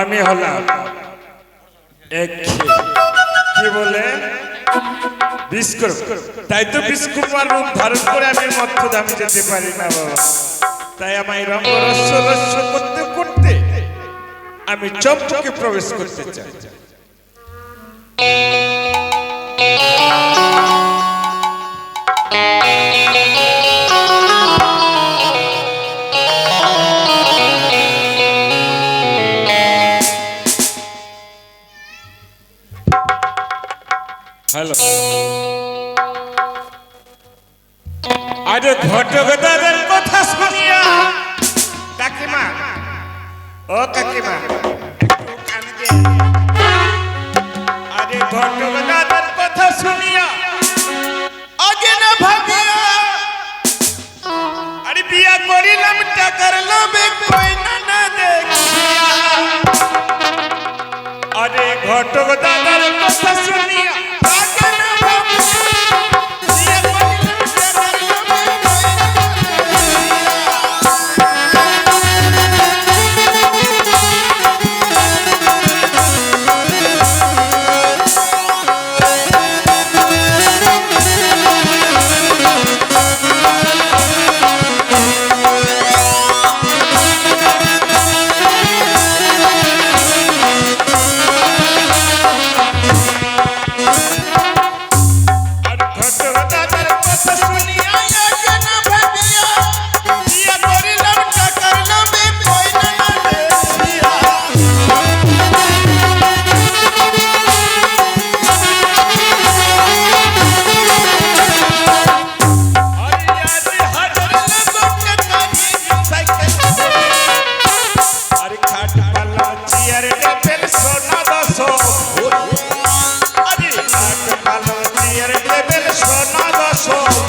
আমি হলাম এক কি বলে? তাই তো বিস্কুপার রূপ ধারণ করে আমি মধ্য দামে যেতে পারি না, বাবা। তাই আমায় রঙ্গ রস্য করতে করতে আমি প্রবেশ করতে চাই। হ্যালো আরে ঘটকদারের কথা শুনিয়া। কাকিমা, ও কাকিমা। আরে ঘটকদারের কথা শুনিয়া। আগে না ভাবিয়া। আরে বিয়া করিলাম, টাকার লোভে কই না দেখিয়া। আরে কথা শুনিয়া। সোনা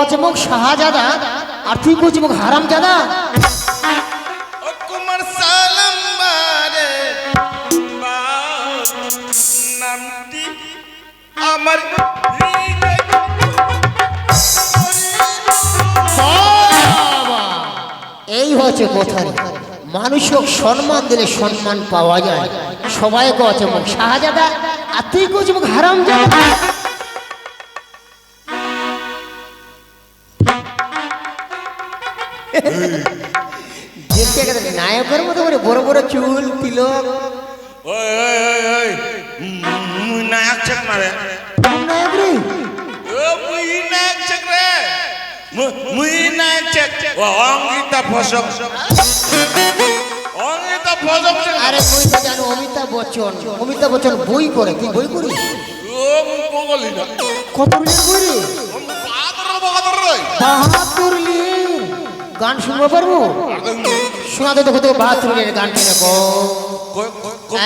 সবাই কছে মুখ শাহজাদা আর তুই করছি মুখ হারাম জাদা আমার এই হচ্ছে কথা মানুষক সম্মান দিলে সম্মান পাওয়া যায়। সবাই কছে মুখ শাহজাদা আর তুই করছি মুখ হারাম জাদা দেখতে নায়কের মতো করে বড় বড় চুল তিলক। ওই ওই ওই ওই। নায়ক চেক মারে। নায়ক রে? ও মুই নায়ক চেক রে। মুই নায়ক চেক ও অঙ্গিতা ফসক অঙ্গিতা ফসক আরে বই তো জানো অমিতাভ বচ্চন। অমিতাভ বচ্চন বই করে তুই বই করিস ও মুই পগলি না। কত রিলের বই রে বাদর বাদর রই লিয়ে গান শুনবো পারবো শোনাতে দেখো তো বাথরুমের গানটা দেখো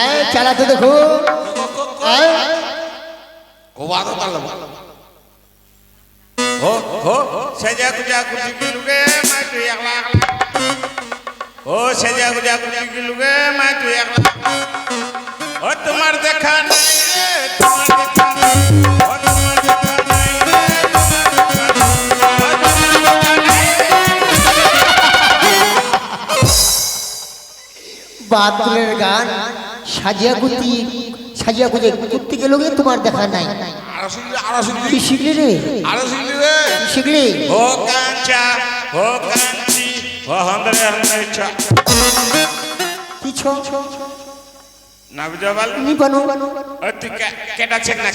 এই চালাতে দেখো এই, हो हो सजा गुजा गुजी गिलुगे मैं तू एकला एकला हो सजा गुजा गुजी गिलुगे मैं तू एकला ओ तुम्हार देखा नहीं পাত্রের গান সাজিয়া গুতি সাজিয়া গুজে করতে গেলেও তোমার দেখা নাই। কি শিখলি রে? শিখলি? ও কাঞ্চা ও কাঞ্চি ও হন্দরে হন্দরে ছ। কি ছ? নাবজাবাল নি ও তুই কেটাছে না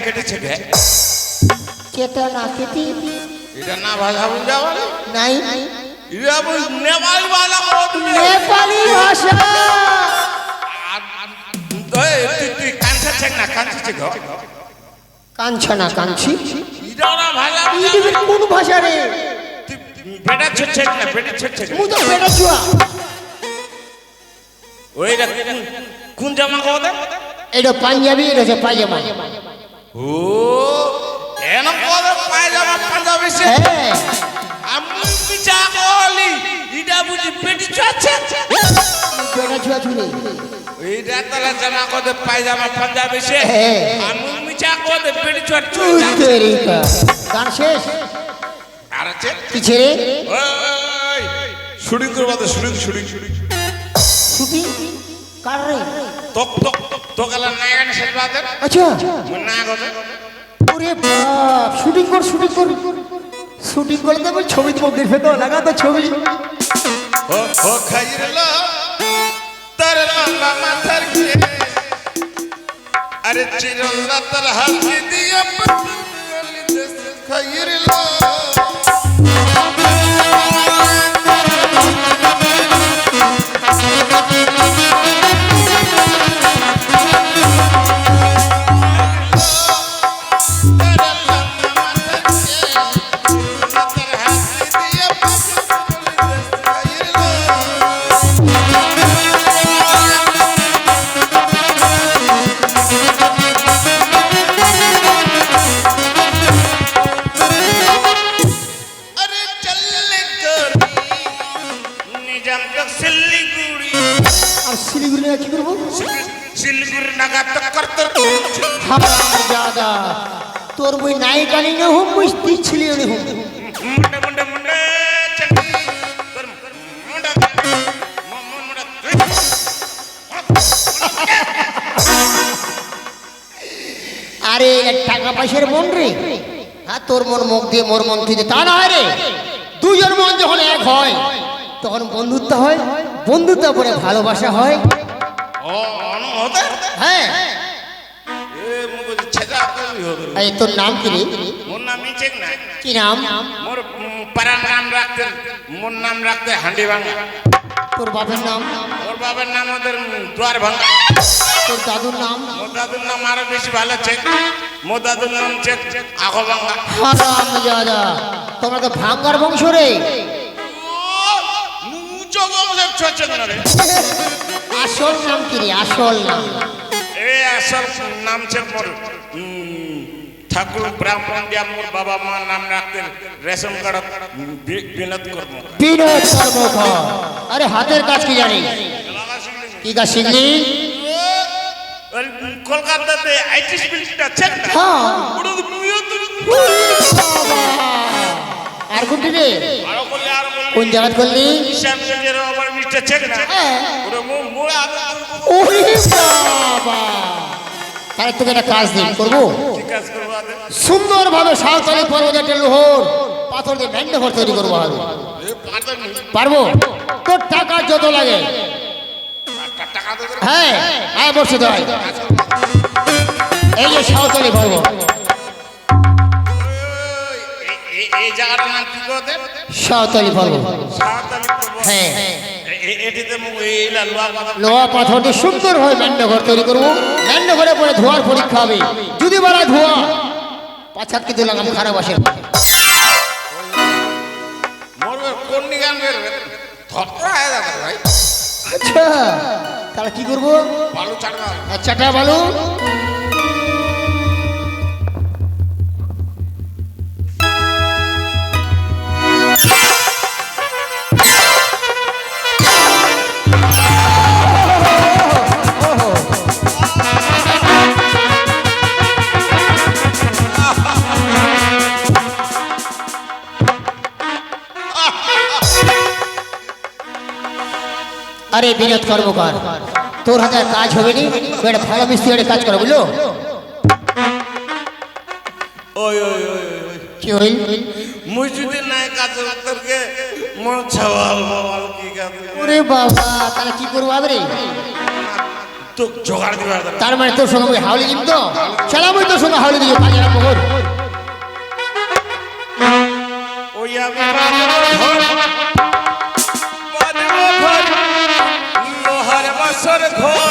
নেপালি ভাষা। ছেক হো কাঞ্ছা না কাঞ্চি ইটা না ভাষা ইডিবির কোন ভাষা রে? বেটা ছেক না বেটা ছেক মু তো বেটা চুয়া ওইটা কোন জামা কোদে এটা পাঞ্জাবি এটা হচ্ছে পায়জামা। ও এন পাঞ্জাবি সে। আমি পিছা কলি ইটা বুঝি পেটি বেটা চুয়া চুলে এইটা তাহলে জামা কোদে পায়জামা পাঞ্জাবি সে। আমি মিছা কোদে পেটি চাচ্ছে তুই তেরিকা গান শেষ? আর আছে? কি ছেড়ে? ওই শুটিং করবা তো শুটিং শুটিং। শুটিং? শুটিং কার রে? তক তক তো গেলা নায়ক সেবা দে আচ্ছা। না গদে ওরে বাপ শুটিং কর শুটিং কর। শুটিং করলে তো ছবি তো দেখবে তো লাগা তো ছবি। ও ও তার লম্বা মাথার ঘিরে আরে চিরল্লা তার হাত দিয়ে পলি দেশ আরে টাকা পয়সার মন রে হ্যাঁ তোর মন মুখ দিয়ে মোর মন থেকে তা না রে। দুজন মন যখন এক হয় তখন বন্ধুত্ব হয় বন্ধুত্ব পরে ভালোবাসা হয়। হ্যাঁ। এই তোর নাম কি রে? মোর নাম ইচেক না। কি নাম? মোর পাড়ার নাম রাখতে মোর নাম রাখতে হাঁডি ভাঙা। তোর বাবার নাম? তোর বাবার নাম ওদের দুয়ার ভাঙা। তোর দাদুর নাম? মোর দাদুর নাম আরও বেশি ভালো চেক মোর দাদুর নাম চেক আগো ভাঙা হারাম জাদা তোমরা তো ভাঙ্গার বংশ রে। বংশের আসল নাম কি রে? আসল নাম। এ আসল নাম চেক মোর ঠাকুর ব্রাহ্মণ দিয়া মোর বাবা মা নাম রাখতেন রেশন কার্ড বিনোদ কর্ম। বিনোদ কর্মকার আরে হাতের কাজ কি জানি কি কাজ শিখলি? কলকাতাতে আইটি বিল্ডিংটা চেক না হ্যাঁ। ওটা তো আর কোনটি রে কোন জায়গা করলি শ্যামগঞ্জের আমার মিস্টার চেক না হ্যাঁ। ওটা মো মোড়ে ওরে বাবা। তাহলে তোকে একটা কাজ দিন করব? আছে সুন্দরভাবে সাঁওতালি পর্বতের লোহর পাথর দিয়ে ভ্যান্ড ঘর তৈরি করব পারব? তোর টাকা যত লাগে। হ্যাঁ হ্যাঁ বসে দেয় এই যে সাঁওতালি পর্বত এই- এই- এই জায়গাটার নাম কি করতে সাঁওতালি পর্বত হ্যাঁ। লোহা পাথর সুন্দর হয়ে ম্যান্ড ঘর তৈরি করব। ম্যান্ড ঘরে পরে ধোয়ার পরীক্ষা হবে। যদি বলা ধোয়া পাঁচাত কিন্তু লাগাম খারাপ আসে। কোন বের ভাই। আচ্ছা। তাহলে কি করব? বালু চাটবা আচ্ছাটা বলো? আরে বিনোদ কর্মকার। তোর হাতে কাজ হবে নি একটা ভালো মিস্ত্রি কাজ করো বুঝলো? কি হইল? মুই যদি নাই কাজ তোরকে মন ছাওয়াল বাবাল কি কাজ ওরে বাবা তাহলে কি করব আবার তো জোগাড় তার মানে তোর সঙ্গে হাওলি দিব তো চালাম ওই তোর সঙ্গে হাওলি দিব কাজ আরম্ভ কর। ওই আমি বাসর ঘরে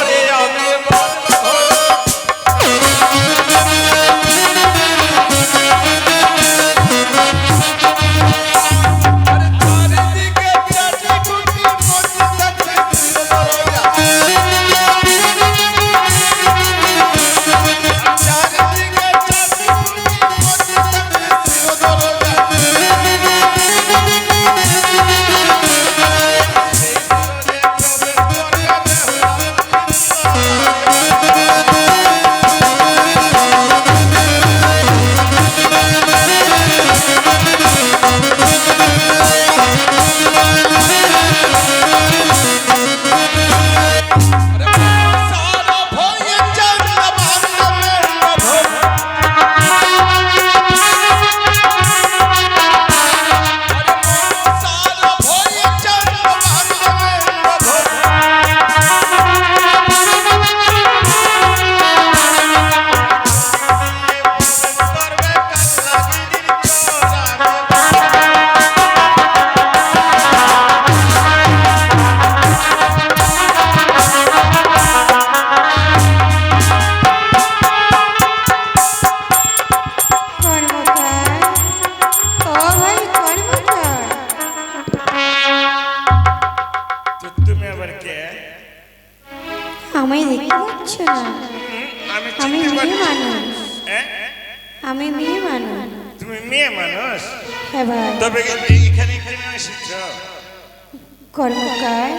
কর্মকার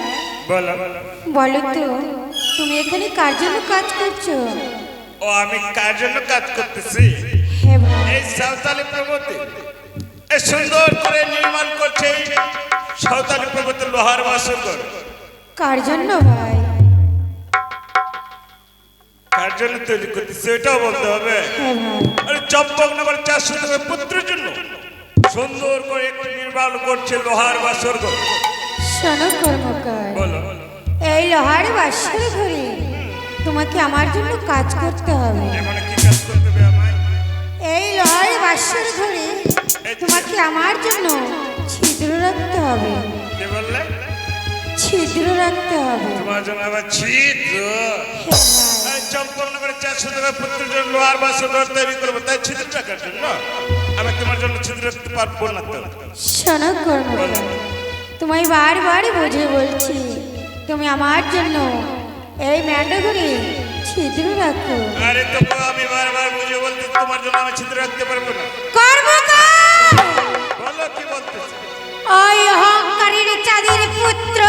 বলো। বলো তো তুমি এখানে কার জন্য কাজ করছ? ও আমি কার জন্য কাজ করতেছি? এই সাঁওতালি প্রগতি সুন্দর করে নির্মাণ করছে সাঁওতালি প্রগতি লোহার বাসর কার জন্য ভাই? কার জন্য তৈরি করতেছে এটাও বলতে হবে। হ্যাঁ ভাই আরে চম্পকনগর চারশো টাকা পুত্রের জন্য। সুন্দর করে নির্মাণ করছে লোহার বাসর শোনো কর্মকার এই লোহার বাসর ঘরে তোমাকে আমার জন্য কাজ করতে হবে। এই লোহার বাসর ঘরে তোমাকে আমার জন্য ছিদ্র রাখতে হবে। ছিদ্র রাখতে হবে। তোমার জন্য আবার ছিদ্র। এই চম্পকনগরের চারশো টাকা পুত্রের জন্য লোহার বাসর তৈরি করব তাই ছিদ্র টাকার জন্য। আমি তোমার জন্য ছিদ্র রাখতে পারব না তো। শোনো কর্মকার তোমায় বারবার বুঝে বলছি তুমি আমার জন্য এই ম্যান্ডো ঘরে ছিদ্র রাখো। আরে তো আমি বারবার বুঝে বলতে তোমার জন্য আমি ছিদ্র রাখতে পারব না। কর্মকার বলো কি বলতেছে? ওই অহংকারীর চাঁদের পুত্র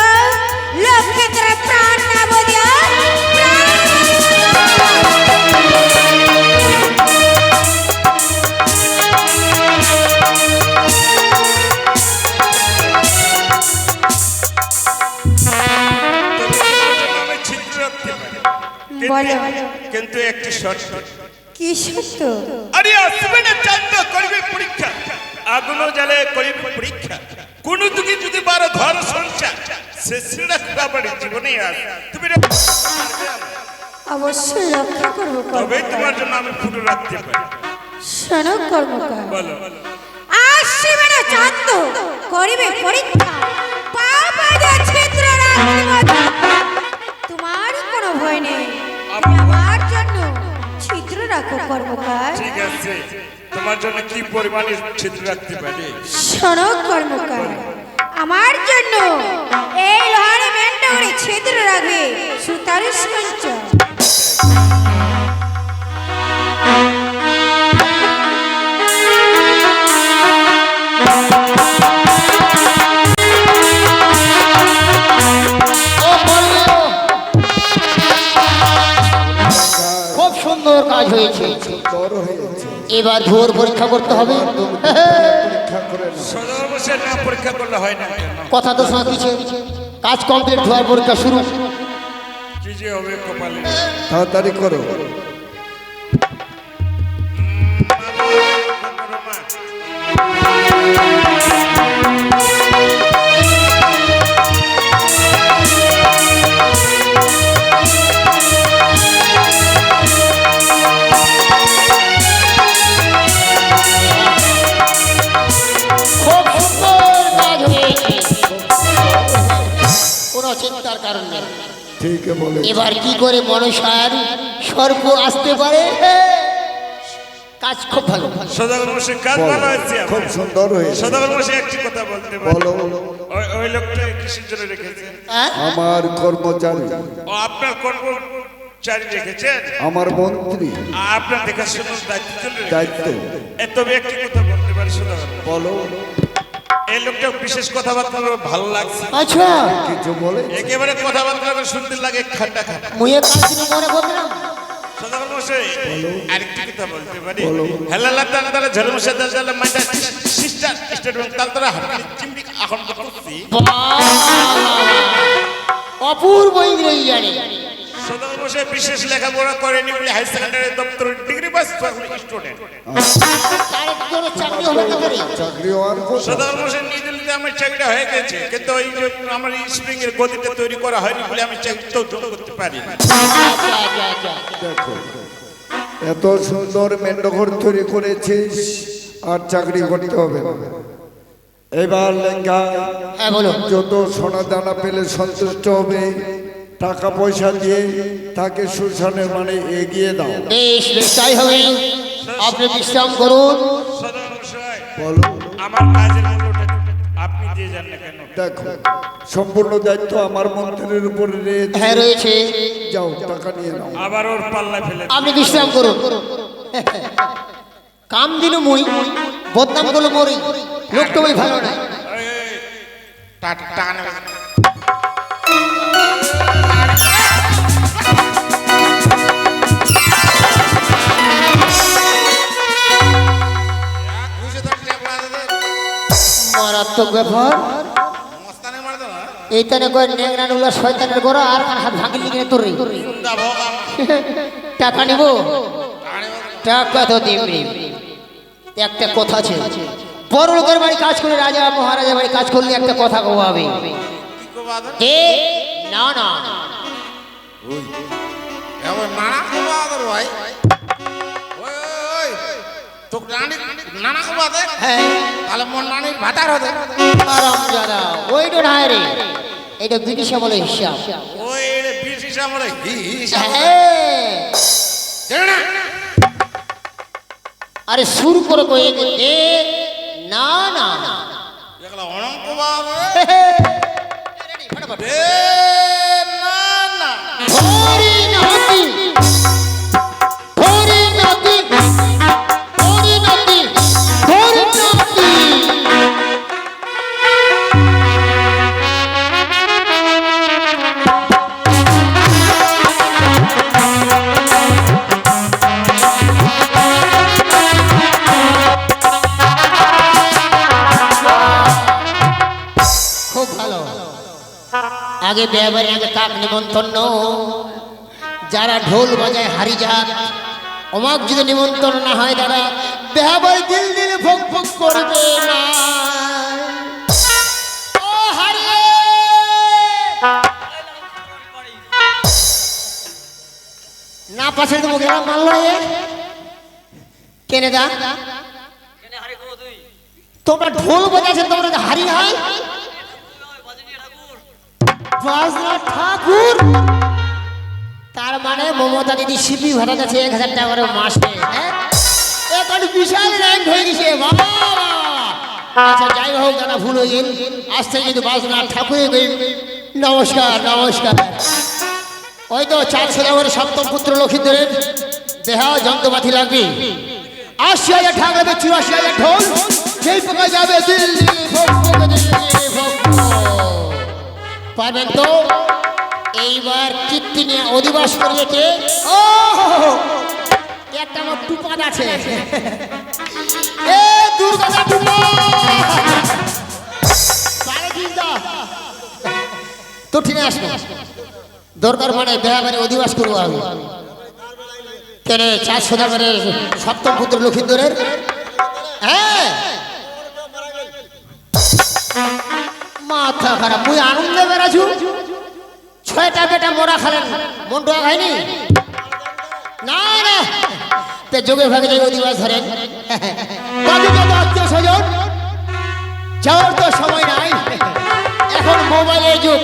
লক্ষ্যের প্রাণ না বলিয়া শর্ত কি সত্য? আরে আসবে না চান্দ করবে পরীক্ষা। আগুনও জ্বালে করিবে পরীক্ষা। কোন দিকে যদি বারো ধর সংসার সে সিঁড়া খাবারে জীবনে আস তুমি অবশ্যই রক্ষা করব তবে তোমার জন্য আমি ফুটো রাখতে পারি। শোনো কর্মকার বলো। আসবে না চাঁদ করিবে পরীক্ষা। কর্মকার। ঠিক আছে। তোমার জন্য কি পরিমাণে ছিদ্র রাখতে পারি? শোনো কর্মকার আমার জন্য এই লোহার ম্যানটা ছিদ্র রাখবে সুতার সঞ্চ হয়েছে। এবার ভোর পরীক্ষা করতে হবে। পরীক্ষা করে না সদর বসে না পরীক্ষা করলে হয় না কথা তো শোনাচ্ছে কাজ কমপ্লিট হওয়ার পরীক্ষা শুরু। কি যে হবে কপালে তাড়াতাড়ি করো। খুব কারণ। নেই ঠিক বলে এবার কি করে মনসার সর্প আসতে পারে? কাজ খুব ভালো। সদাগর বসে কাজ ভালো হয়েছে আমার। খুব সুন্দর হয়েছে। সদাগর বসে একটি কথা বলতে বলো ওই লোকটা কিসের জন্য রেখেছে। হ্যাঁ? আমার কর্মচারী। ও আপনার কর্মচারী রেখেছেন? আমার মন্ত্রী। আপনার দেখাশোনার দায়িত্ব। দায়িত্ব। তবে একটি কথা বলতে পারি সদাগর বলো। এই লোকটা বিশেষ কথাবার্তা ভালো লাগছে। আচ্ছা। কিছু বলে? একেবারে কথাবার্তা শুনতে লাগে খাটা খাটা। মুয়ে কাজ মনে করলাম অপূর্ব ইংরেজি জানে। সদাগর মশাই বিশেষ লেখাপড়া করেনি বলে হাই সেকেন্ডারি দপ্তরের ডিগ্রি পাস স্টুডেন্ট চাকরি হবে কি করে? চাকরি হওয়ার কথা সদাগর নিয়ে দিল্লিতে আমার চাকরিটা হয়ে গেছে কিন্তু ওই যে আমার স্প্রিং এর গদিটা তৈরি করা হয়নি বলে আমি চাকরিটাও যোগ করতে পারি না। দেখো এত সুন্দর মেন্ডঘর তৈরি করেছিস আর চাকরি করতে হবে এবার লেঙ্গা হ্যাঁ যত সোনা দানা পেলে সন্তুষ্ট হবে। টাকা পয়সা দিয়ে তাকে সুশানের মানে এগিয়ে দাও। বেশ বেশ তাই হবে। আপনি বিশ্রাম করুন। বলো। আমার কাজের আপনি দিয়ে যান না কেন? দেখো সম্পূর্ণ দায়িত্ব আমার মন্ত্রীর উপরে রয়েছে হ্যাঁ রয়েছে। যাও টাকা নিয়ে নাও। আবার ওর পাল্লা ফেলে আপনি বিশ্রাম করুন। কাম দিল মই বদনাম করল মরি। লোকটা ভালো না। এই, মারাত্মক ব্যাপার। এইখানে কয় নেংরানুলা শয়তানের গোড়া আর কার হাত ভাঙি লিখে তোর টাকা নিব? টাকা তো দিবি। একটা কথা আছে। বড় লোকের বাড়ি কাজ করে রাজা মহারাজা বাড়ি কাজ করলে একটা কথা কবাবে এ না না। ভাই। তোর নানি নানা কুমার হ্যাঁ। তাহলে মোর নানির ভাতার হতে আরাম জাদা ওইটা নাই রে। এটা ব্রিটিশ আমলের হিসাব। ওই রে ব্রিটিশ আমলে হিসাব। হ্যাঁ। জানো না? আরে শুরু করে কয়ে এ না না অনন্ত কুমার ফটাফট। এ আগে কাক নিমন্ত্রণ। যারা ঢোল বাজায় হারি যাক, অমাক যদি নিমন্ত্রণ না হয় দাদা ব্যবহার দিল দিল ভোগ ভোগ করবে না। পাশে দেবো গেলাম মানলো এ। কেনে দা? তোমরা ঢোল বাজাচ্ছেন তোমরা তো হারি হয় ঠাকুর। তার মানে মমতা দিদি সিপি ভাড়া যাচ্ছে এক হাজার টাকা করে মাসে হ্যাঁ? এখন বিশাল র্যাঙ্ক হয়ে গেছে। আচ্ছা যাই হোক, দাদা, ভুল হয়ে আজ থেকে কিন্তু বাজনা নমস্কার নমস্কার। ওই তো চার সদাগর সপ্তম পুত্র লক্ষিন্দরের দেহা যন্ত্রপাতি লাগবে। আশি হাজার ঠাকুর চুরাশি হাজার ঢোল। সেই পোকা যাবে দিল্লি পারবেন তো? এইবার কীর্তি নিয়ে অধিবাস করিয়েছে ও! একটা আমার টুপান আছে। এ দুর্গা তো ঠিক আসবে দরকার মানে দেহা মানে অধিবাস করব আমি। কেন চার সদাগরের সপ্তম পুত্র লক্ষিন্দরের? হ্যাঁ! মাথা খারাপ। মুই আনন্দে বেড়াছু ছয়টা বেটা মোরা খালেন। মন টোয়া খাইনি? না না। তে যোগে ভাগে যোগে অধিবাস ধরেন। তাদের যত আত্মীয় স্বজন। যাওয়ার তো সময় নাই। এখন মোবাইলের যুগ।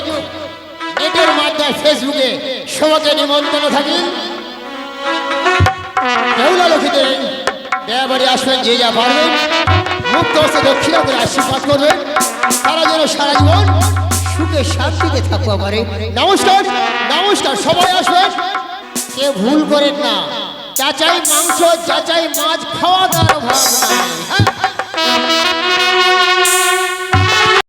নেটের মাধ্যমে ফেসবুকে সবাইকে নিমন্ত্রণ থাকি। কেউলা লক্ষিতে বাড়ি আসবেন, যে যা পারবেন। মুক্ত হস্তে দক্ষিণা করে আশীর্বাদ করবে। তারা যেন সারা জীবন সুখে শান্তিতে থাকতে পারে নমস্কার নমস্কার, সবাই আসবেন কে ভুল করেন না। চাচাই মাংস চাচাই মাছ, খাওয়া দাওয়ার ভাব হ্যাঁ?